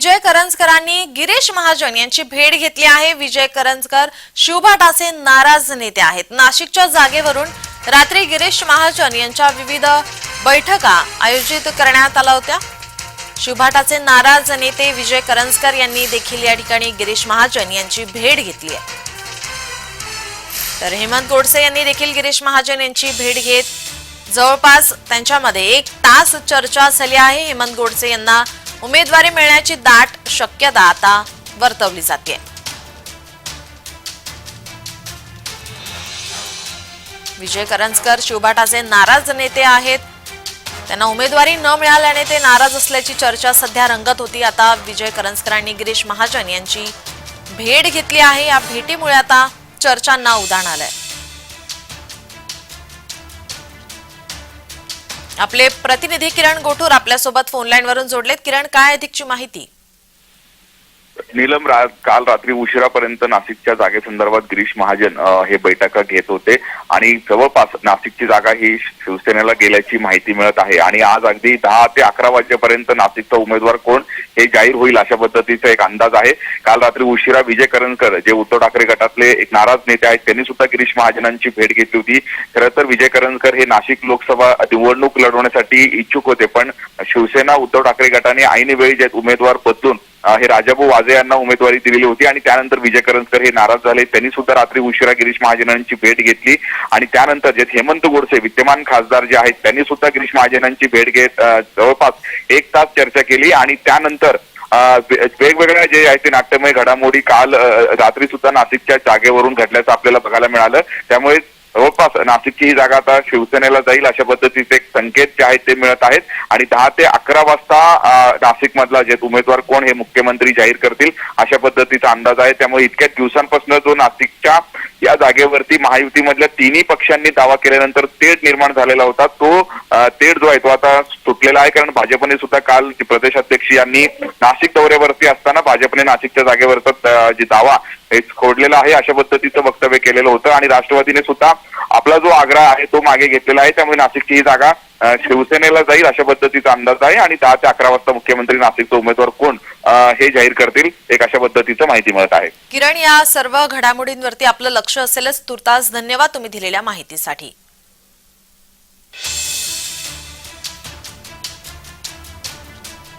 विजय करंजकरांनी गिरीश महाजन यांची भेट घेतली आहे. विजय करंजकर शिवभाटाचे नाराज नेते आहेत. नाशिकच्या जागेवरून रात्री गिरीश महाजन यांच्या विविध बैठका आयोजित करण्यात आल्या होत्या. शिवभाटाचे नाराज नेते विजय करंजकर यांनी देखील या ठिकाणी गिरीश महाजन यांची भेट घेतली आहे. तर हेमंत गोडसे यांनी देखील गिरीश महाजन यांची भेट घेत. जवळपास त्यांच्यामध्ये एक तास चर्चा झाली आहे. हेमंत गोडसे यांना उमेदवारी मिळण्याची दाट शक्यता आता वर्तवली जाते. विजय करंजकर शिवभाटाचे नाराज नेते आहेत. त्यांना उमेदवारी न मिळाल्याने ते नाराज असल्याची चर्चा सध्या रंगत होती. आता विजय करंजकरांनी गिरीश महाजन यांची भेट घेतली आहे. या भेटीमुळे आता चर्चांना उधाण आलंय. आपले प्रतिनिधी किरण गोठूर आपल्यासोबत फोन वरून जोडलेत. किरण काय अधिकची माहिती? नीलम रा- काल रात्री उशिरापर्यंत नाशिकच्या जागेसंदर्भात गिरीश महाजन हे बैठका घेत होते. आणि जवळपास नाशिकची जागा ही शिवसेनेला गेल्याची माहिती मिळत आहे. आणि आज अगदी दहा ते अकरा वाजेपर्यंत नाशिकचा उमेदवार कोण हे जाहीर होईल अशा पद्धतीचा एक अंदाज आहे. काल रात्री उशिरा विजय करंजकर जे उद्धव ठाकरे गटातले एक नाराज नेते आहेत त्यांनी सुद्धा गिरीश महाजनांची भेट घेतली होती. खरं तर विजय करंजकर हे नाशिक लोकसभा निवडणूक लढवण्यासाठी इच्छुक होते. पण शिवसेना उद्धव ठाकरे गटाने ऐनवेळी जे उमेदवार बदलून हे राजाभाऊ वाजे यांना उमेदवारी दिलेली होती आणि त्यानंतर विजय करंजकर हे नाराज झाले. त्यांनी सुद्धा रात्री उशिरा गिरीश महाजनांची भेट घेतली आणि त्यानंतर जे हेमंत गोडसे विद्यमान खासदार जे आहेत त्यांनी सुद्धा गिरीश महाजनांची भेट घेत जवळपास एक तास चर्चा केली आणि त्यानंतर वेगवेगळ्या जे आहेत ते नाट्यमय घडामोडी काल रात्री सुद्धा नाशिकच्या जागेवरून घडल्याचं आपल्याला बघायला मिळालं. त्यामुळे जवळपास नाशिकची ही जागा आता शिवसेनेला जाईल अशा पद्धतीचे एक संकेत जे आहेत ते मिळत आहेत. आणि दहा ते अकरा वाजता नाशिक मधला जे उमेदवार कोण हे मुख्यमंत्री जाहीर करतील अशा पद्धतीचा अंदाज आहे. त्यामुळे इतक्या दिवसांपासून जो नाशिकच्या या जागेवरती महायुतीमधल्या तिन्ही पक्षांनी दावा केल्यानंतर तेढ निर्माण झालेला होता. तो तेढ जो आहे तो आता सुटलेला आहे. कारण भाजपने सुद्धा काल प्रदेशाध्यक्ष यांनी नाशिक दौऱ्यावरती असताना भाजपने नाशिकच्या जागेवरचा जी दावा खोडलेलं आहे अशा पद्धतीचं वक्तव्य केलेलं होतं आणि राष्ट्रवादीने सुद्धा आपला जो आग्रह आहे तो मागे घेतलेला आहे. त्यामुळे नाशिकची ही जागा शिवसेनेला जाईल अशा पद्धतीचा अंदाज आहे आणि दहा ते अकरा वाजता मुख्यमंत्री नाशिकचा उमेदवार कोण हे जाहीर करतील एक अशा पद्धतीचं माहिती मिळत आहे. किरण या सर्व घडामोडींवरती आपलं लक्ष असेलच. तुर्तास धन्यवाद तुम्ही दिलेल्या माहितीसाठी.